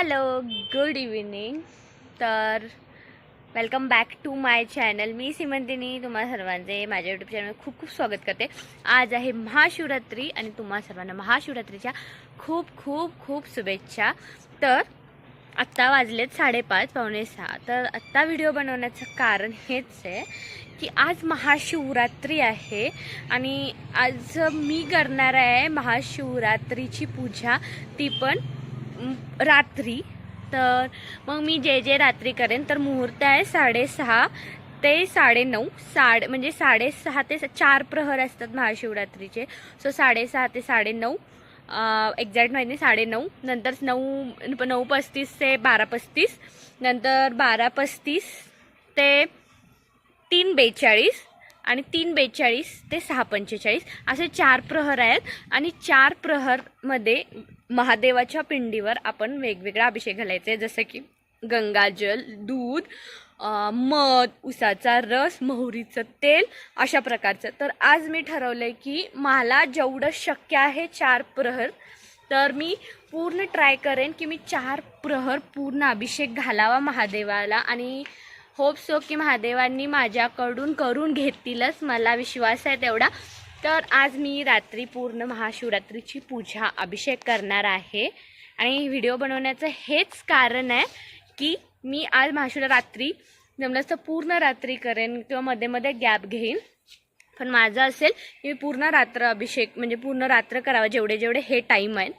Hello good evening तर welcome back to my channel मी सिमंतिनी तुम्हा सर्वांचे माझ्या यूट्यूब चॅनल खूप खूप स्वागत करते. आज आहे महाशिवरात्री आणि तुम्हा सर्वांना महाशिवरात्रीच्या खूप खूप खूप शुभेच्छा. तर आत्ता वाजलेत साडेपाच पावणे सहा. तर आत्ता व्हिडिओ बनवण्याचं कारण हेच आहे की आज महाशिवरात्री आहे आणि आज मी करणार आहे महाशिवरात्रीची पूजा. ती पण रात्री. तर मग मी जे जे रात्री करेन तर मुहूर्त आहे साडेसहा ते साडेनऊ. साडे म्हणजे साडेसहा ते चार प्रहर असतात महाशिवरात्रीचे. सो साडेसहा ते साडेनऊ. एक्झॅक्ट माहिती नाही साडेनऊ. नंतर नऊ नऊ पस्तीस ते बारा पस्तीस. नंतर बारा पस्तीस ते तीन बेचाळीस. आणि तीन बेचाळीस ते सहा पंचेचाळीस असे चार प्रहर आहेत. आणि चार प्रहरमध्ये महादेवाच्या पिंडीवर आपण वेगवेगळा अभिषेक घालायचे. जसं की गंगाजल दूध मध उसाचा रस मोहरीचं तेल अशा प्रकारचं. तर आज मी ठरवलं आहे की मला जेवढं शक्य आहे चार प्रहर तर मी पूर्ण ट्राय करेन की मी चार प्रहर पूर्ण अभिषेक घालावा महादेवाला आणि होप सो की महादेवांनी माझ्याकडून करून घेतीलच मला विश्वास आहे तेवढा. तर आज मी रात्री पूर्ण महाशिवरात्रीची पूजा अभिषेक करणार आहे. आणि व्हिडिओ बनवण्याचं हेच कारण आहे की मी आज महाशिवरात्री जमलंच तर पूर्ण रात्री करेन किंवा मध्ये मध्ये गॅप घेईन. पण माझं असेल की मी पूर्ण रात्र अभिषेक म्हणजे पूर्ण रात्र करावं जेवढे जेवढे हे टाईम आहेत.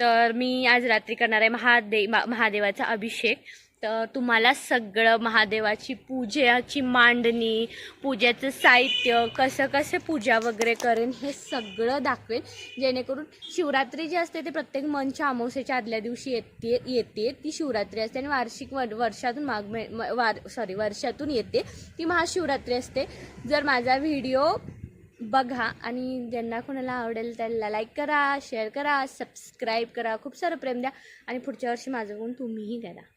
तर मी आज रात्री करणार आहे महादे मा- महादेवाचा अभिषेक. तर तुम्हाला सगळं महादेवाची पूजेची मांडणी पूजेचं साहित्य कसं कसं पूजा वगैरे करेन हे सगळं दाखवेन. जेणेकरून शिवरात्री जी असते ते प्रत्येक मनच्या अमावस्येच्या आदल्या दिवशी येते येते. ती शिवरात्री असते आणि वार्षिक वर वर्षातून माग मे- वार सॉरी वर्षातून येते. ती महाशिवरात्री असते. जर माझा व्हिडिओ बघा आणि ज्यांना कोणाला आवडेल त्यांना लाईक करा शेअर करा सबस्क्राईब करा. खूप सारं प्रेम द्या आणि पुढच्या वर्षी माझं गुण तुम्हीही करा.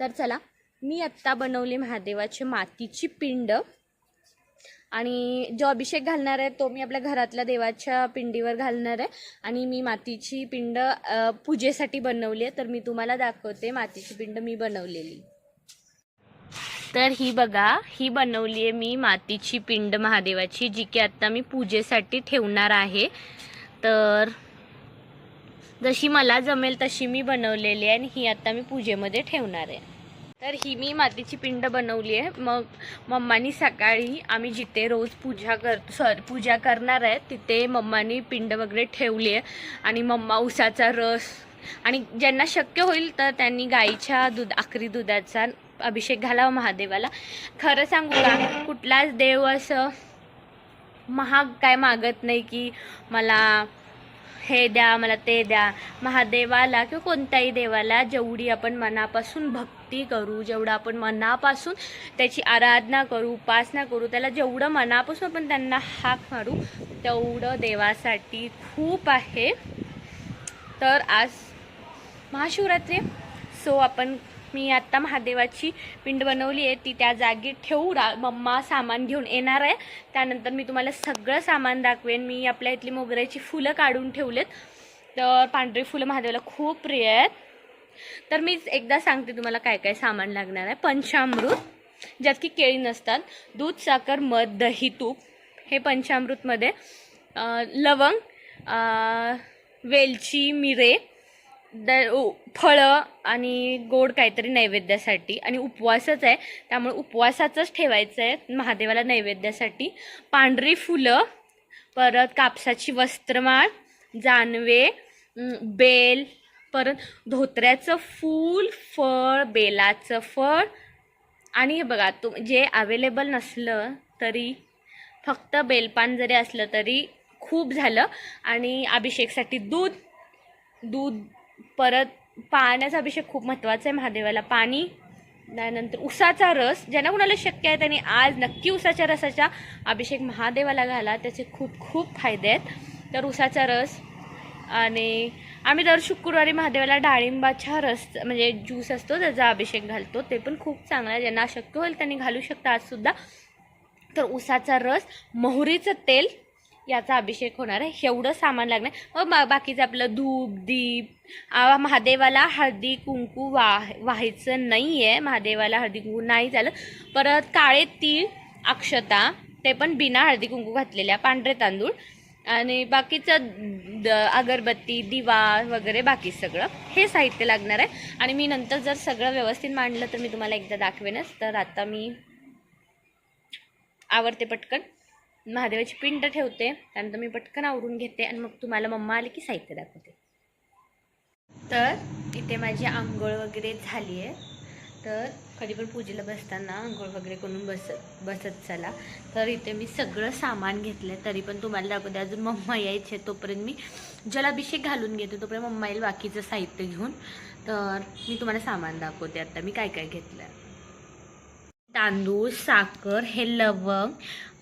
तर चला मी आत्ता बनवली महादेवाची मातीची पिंड. आणि जो अभिषेक घालणार आहे तो मी आपल्या घरातल्या देवाच्या पिंडीवर घालणार आहे. आणि मी मातीची पिंड पूजेसाठी बनवली आहे. तर मी तुम्हाला दाखवते मातीची पिंड मी बनवलेली. तर ही बघा ही बनवली आहे मी मातीची पिंड महादेवाची जी की आत्ता मी पूजेसाठी ठेवणार आहे. तर जशी मला जमेल तशी मी बनवलेली आहे आणि ही आता मी पूजेमध्ये ठेवणार आहे. तर ही मी मातीची पिंड बनवली आहे. मग मम्मानी सकाळी आम्ही जिथे रोज पूजा कर सॉरी पूजा करणार आहे तिथे मम्मानी पिंड वगैरे ठेवली आहे. आणि मम्मा उसाचा रस आणि ज्यांना शक्य होईल तर त्यांनी गाईच्या दूध आखरी दुधाचा अभिषेक घालावा महादेवाला. खरं सांगू का कुठलाच देव असं महाग काय मागत नाही की मला हे द्या मला ते द्या. महादेवाला किंवा कोणत्याही देवाला जेवढी आपण मनापासून भक्ती करू जेवढं आपण मनापासून त्याची आराधना करू उपासना करू त्याला जेवढं मनापासून आपण त्यांना हाक मारू तेवढं देवासाठी खूप आहे. तर आज महाशिवरात्री सो आपण मी आत्ता महादेवाची पिंड बनवली आहे. ती त्या जागी ठेवू. रा मम्मा सामान घेऊन येणार आहे. त्यानंतर मी तुम्हाला सगळं सामान दाखवेन. मी आपल्या इथली मोगऱ्याची फुलं काढून ठेवलेत. तर पांढरी फुलं महादेवाला खूप प्रिय आहेत. तर मीच एकदा सांगते तुम्हाला काय काय सामान लागणार आहे. पंचामृत ज्यात की केळी नसतात. दूध साखर मध दही तूप. हे पंचामृतमध्ये लवंग वेलची मिरे द फळं आणि गोड काहीतरी नैवेद्यासाठी आणि उपवासच आहे. त्यामुळे उपवासाचंच ठेवायचं आहे महादेवाला नैवेद्यासाठी. पांढरी फुलं परत कापसाची वस्त्रमाळ जानवे बेल परत धोत्र्याचं फूल फळ बेलाचं फळ आणि हे बघा तुम जे अवेलेबल नसलं तरी फक्त बेलपान जरी असलं तरी खूप झालं. आणि अभिषेकसाठी दूध दूध परत पाण्याचा अभिषेक खूप महत्त्वाचा आहे महादेवाला. पाणी त्यानंतर उसाचा रस ज्यांना कुणाला शक्य आहे त्यांनी आज नक्की उसाच्या रसाचा अभिषेक महादेवाला घाला त्याचे खूप खूप फायदे आहेत. तर उसाचा रस आणि आम्ही दर शुक्रवारी महादेवाला डाळिंबाचा रस म्हणजे ज्यूस असतो त्याचा अभिषेक घालतो. ते पण खूप चांगला आहे. ज्यांना शक्य होईल त्यांनी घालू शकता आजसुद्धा. तर उसाचा रस मोहरीचं तेल याचा अभिषेक होणार आहे. एवढं सामान लागणार. मग बा- बाकीचं आपलं धूप दीप महादेवाला हळदी कुंकू वाह व्हायचं नाही आहे महादेवाला हळदी कुंकू नाही झालं. परत काळे तीळ अक्षता ते पण बिना हळदी कुंकू घातलेल्या पांढरे तांदूळ. आणि बाकीचं द अगरबत्ती दिवा वगैरे बाकी सगळं. हे साहित्य लागणार आहे. आणि मी नंतर जर सगळं व्यवस्थित मांडलं तर मी तुम्हाला एकदा दाखवेनच. तर आता मी आवडते पटकन. महादेवाची पिंड ठेवते त्यानंतर मी पटकन आवरून घेते आणि मग तुम्हाला मम्मा आले की साहित्य दाखवते. तर इथे माझी आंघोळ वगैरे झाली आहे. तर कधी पण पूजेला बसताना आंघोळ वगैरे करून बसत बसत चला. तर इथे मी सगळं सामान घेतलं आहे तरी पण तुम्हाला दाखवते अजून मम्मा यायचे तोपर्यंत मी जलाभिषेक घालून घेते तोपर्यंत मम्मा येईल बाकीचं साहित्य घेऊन. तर मी तुम्हाला सामान दाखवते आता मी काय काय घेतलं तांदूळ साखर हे लवंग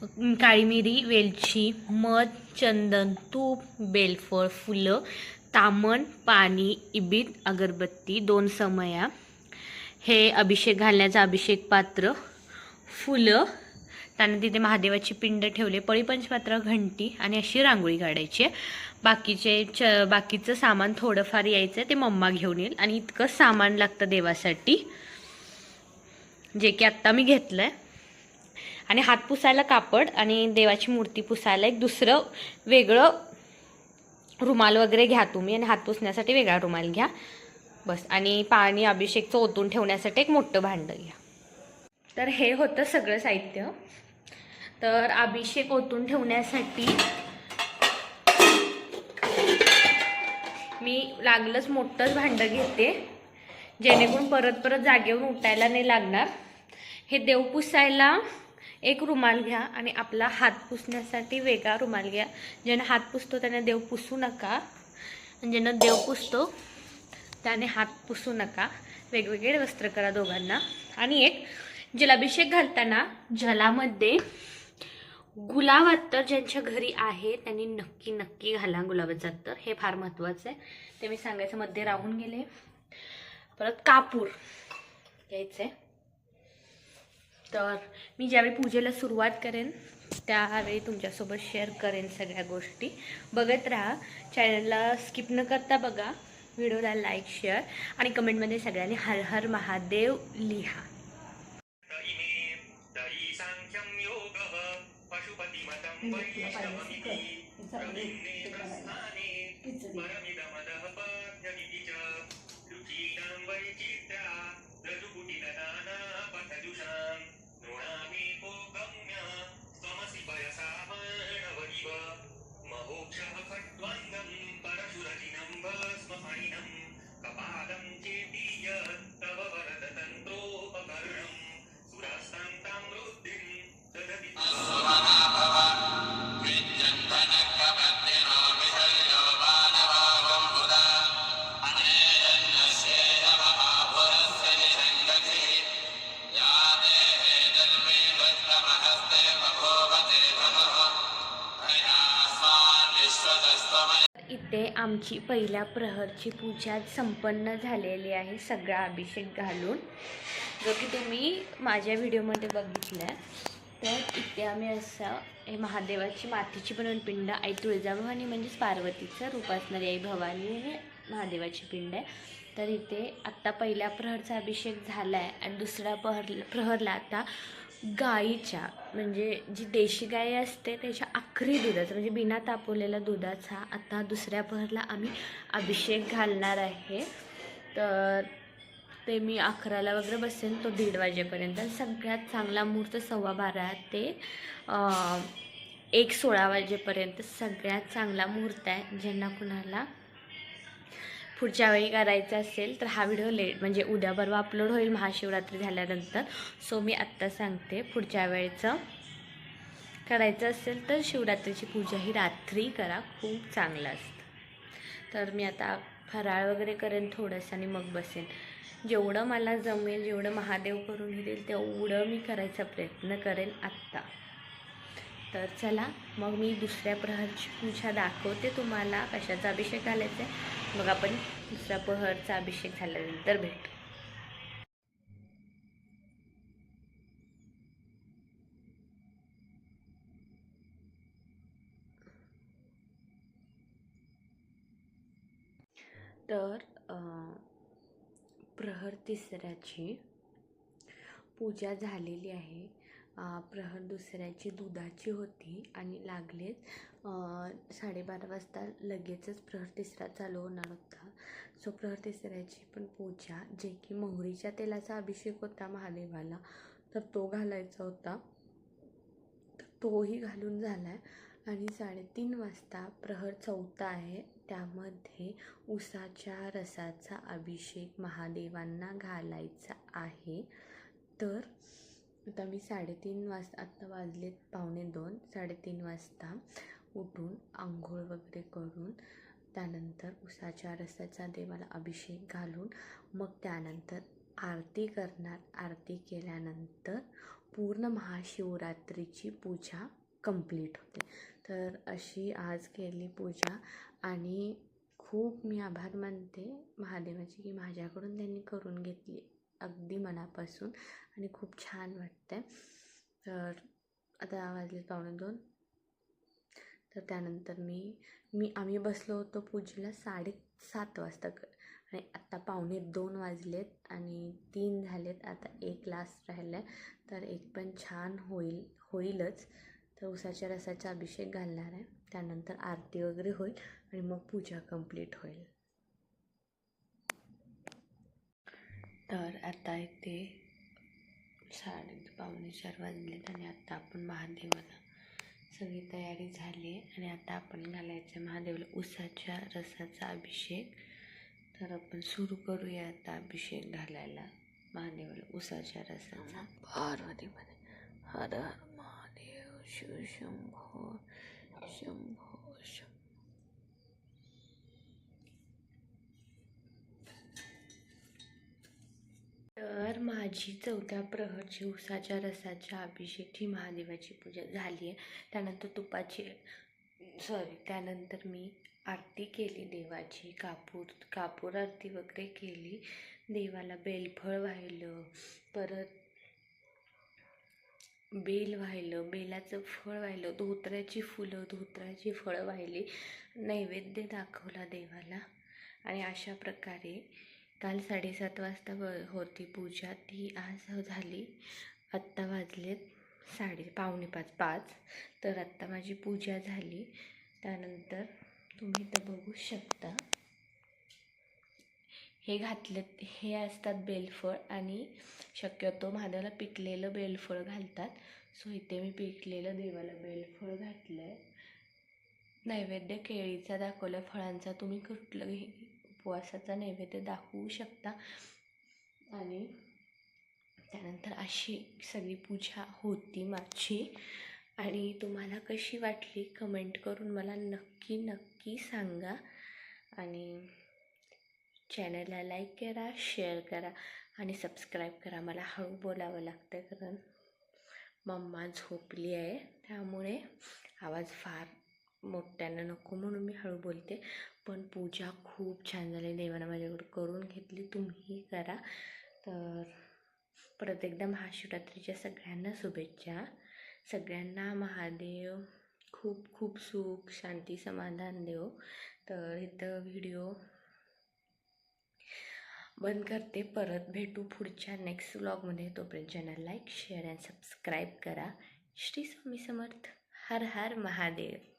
काळी मिरी वेलची मध चंदन तूप बेलफळ फुलं तामण पाणी इबीद अगरबत्ती दोन समया. हे अभिषेक घालण्याचं अभिषेक पात्र. फुलं त्यानंतर तिथे महादेवाची पिंड ठेवले पळीपंचपात्र घंटी आणि अशी रांगोळी काढायची. आहे. बाकीचे च बाकीचं सामान थोडंफार यायचं ते मम्मा घेऊन येईल. आणि इतकं सामान लागतं देवासाठी जे की आत्ता मी घेतलं आहे आणि हात पुसायला कापड आणि देवाची मूर्ती पुसायला एक दुसरं वेगळं रुमाल वगैरे घ्या तुम्ही आणि हात पुसण्यासाठी वेगळा रुमाल घ्या. बस. आणि पाणी अभिषेकचं ओतून ठेवण्यासाठी एक मोठं भांडं घ्या. तर हे होतं सगळं साहित्य. तर अभिषेक ओतून ठेवण्यासाठी मी लागलंच मोठंच भांडं घेते. जेणेकरून परत परत जागेवरून उठायला नाही लागणार. हे देव पुसायला एक रुमाल घ्या आणि आपला हात पुसण्यासाठी वेगळा रुमाल घ्या. ज्याने हात पुसतो त्याने देव पुसू नका. ज्यांना ज्यानं देव पुसतो त्याने हात पुसू नका. वेगवेगळे वस्त्र करा दोघांना. आणि एक जलाभिषेक घालताना जलामध्ये गुलाब अत्तर ज्यांच्या घरी आहे त्यांनी नक्की नक्की घाला गुलाबाचं अत्तर हे फार महत्त्वाचं आहे. ते मी सांगायचं मध्ये राहून गेले. परत कापूर घ्यायचं आहे तर मी ज्यावेळी पूजेला सुरुवात करेन त्यावेळी तुमच्यासोबत शेअर करेन सगळ्या गोष्टी. बघत राहा. चॅनलला स्किप न करता बघा. व्हिडिओला लाईक शेअर आणि कमेंटमध्ये सगळ्यांनी हर हर महादेव लिहा. आमची पहिल्या प्रहरची पूजा संपन्न झालेली आहे सगळा अभिषेक घालून. जो की तुम्ही माझ्या व्हिडिओमध्ये बघितला आहे तर इथे आम्ही असं हे महादेवाची मातीची बनवून पिंड आई तुळजाभवानी म्हणजेच पार्वतीचं रूप असणारी आई भवानी हे महादेवाची पिंड आहे. तर इथे आत्ता पहिल्या प्रहरचा अभिषेक झाला आहे आणि दुसऱ्या प्रहर प्रहरला आता गाईच्या म्हणजे जी देशी गाय असते त्याच्या आखरी दुधाचा म्हणजे बिना तापवलेल्या दुधाचा आता दुसऱ्या भरला आम्ही अभिषेक घालणार आहे. तर ते मी अकराला वगैरे बसेन तो दीड वाजेपर्यंत. सगळ्यात चांगला मुहूर्त सव्वा बारा ते एक सोळा वाजेपर्यंत सगळ्यात चांगला मुहूर्त आहे ज्यांना कुणाला पुढच्या वेळी करायचं असेल तर हा व्हिडिओ लेट म्हणजे उद्या परवा अपलोड होईल महाशिवरात्री झाल्यानंतर. सो मी आत्ता सांगते पुढच्या वेळेचं. करायचं असेल तर शिवरात्रीची पूजा ही रात्री करा खूप चांगलं असतं. तर मी आता फराळ वगैरे करेन थोडंसं आणि मग बसेन. जेवढं मला जमेल जेवढं महादेव करून घेतील तेवढं मी करायचा प्रयत्न करेन आत्ता. तर चला मग मी दुसऱ्या प्रहरची पूजा दाखवते तुम्हाला कशाचा अभिषेक घालायचा आहे. मग आपण दुसऱ्या प्रहरचा अभिषेक झाल्यानंतर भेटू. तर प्रहर तिसऱ्याची पूजा झालेली आहे. प्रहर दुसऱ्याची दुधाची होती आणि लागलेच. साडेबारा वाजता लगेचच प्रहर तिसरा चालू होणार होता. सो प्रहर तिसऱ्याची पण पूजा जे की मोहरीच्या तेलाचा अभिषेक होता महादेवाला तर तो घालायचा होता. तर तोही घालून झाला आहे आणि साडेतीन वाजता प्रहर चौथा आहे. त्यामध्ये उसाच्या रसाचा अभिषेक महादेवांना घालायचा आहे. तर आता मी साडेतीन वाजता आत्ता वाजलेत पावणे दोन साडेतीन वाजता उठून आंघोळ वगैरे करून त्यानंतर उसाच्या रसाचा देवाला अभिषेक घालून मग त्यानंतर आरती करणार. आरती केल्यानंतर पूर्ण महाशिवरात्रीची पूजा कंप्लीट होते. तर अशी आज केली पूजा आणि खूप मी आभार मानते महादेवाची की माझ्याकडून त्यांनी करून घेतली. अगदी मनापासून आणि खूप छान वाटतं तर आता वाजले पावणे दोन. तर त्यानंतर मी मी आम्ही बसलो होतो पूजेला साडेसात वाजता आणि आत्ता पावणे दोन वाजलेत आणि तीन झालेत आता एक लास्ट राहिला आहे तर एक पण छान होईल होईलच. तर उसाच्या रसाचा अभिषेक घालणार आहे. त्यानंतर आरती वगैरे होईल आणि मग पूजा कंप्लीट होईल. तर आता इथे साडे पावणे चार वाजलेत आणि आता आपण महादेवाला सगळी तयारी झाली आहे. आणि आता आपण घालायचं महादेवाला उसाच्या रसाचा अभिषेक. तर आपण सुरू करूया आता अभिषेक घालायला महादेवाला उसाच्या रसाचा. पार्वतीमध्ये हर हर महादेव शिव शंभो शंभो शंभो तर माझी चौथ्या प्रहर उसाच्या रसाच्या अभिषेक ही महादेवाची पूजा झाली आहे. त्यानंतर तुपाची सॉरी त्यानंतर मी आरती केली देवाची कापूर कापूर आरती वगैरे केली. देवाला बेलफळ वाहिलं परत बेल वाहिलं बेलाचं फळ वाहिलं धोत्र्याची फुलं धोत्र्याची फळं वाहिली नैवेद्य दाखवला देवाला. आणि अशा प्रकारे काल साडेसात वाजता व होती पूजा. ती आज झाली. आत्ता वाजलेत साडे पावणे पाच पाच. तर आत्ता माझी पूजा झाली. त्यानंतर तुम्ही तर बघू शकता. हे घातलं हे असतात बेलफळ आणि शक्यतो महादेवाला पिकलेलं बेलफळ घालतात. सो इथे मी पिकलेलं देवाला बेलफळ घातलं आहे नैवेद्य केळीचा दाखवला फळांचा तुम्ही कुठलंही उपवासाचा नैवेद्य दाखवू शकता. आणि त्यानंतर अशी सगळी पूजा होती माझी. आणि तुम्हाला कशी वाटली कमेंट करून मला नक्की नक्की सांगा. आणि चॅनलला लाईक करा शेअर करा आणि सबस्क्राईब करा. मला हळू बोलावं लागतं कारण मम्मा झोपली आहे. त्यामुळे आवाज फार मोठ्यानं नको म्हणून मी हळू बोलते. पण पूजा खूप छान झाली. देवानं माझ्याकडे करून घेतली. तुम्हीही करा. तर परत एकदा महाशिवरात्रीच्या सगळ्यांना शुभेच्छा. सगळ्यांना महादेव खूप खूप सुख शांती समाधान देव. तर इथं व्हिडिओ बंद करते. परत भेटू पुढच्या नेक्स्ट व्लॉगमध्ये तोपर्यंत channel like share and subscribe करा. श्री स्वामी समर्थ. हर हर महादेव.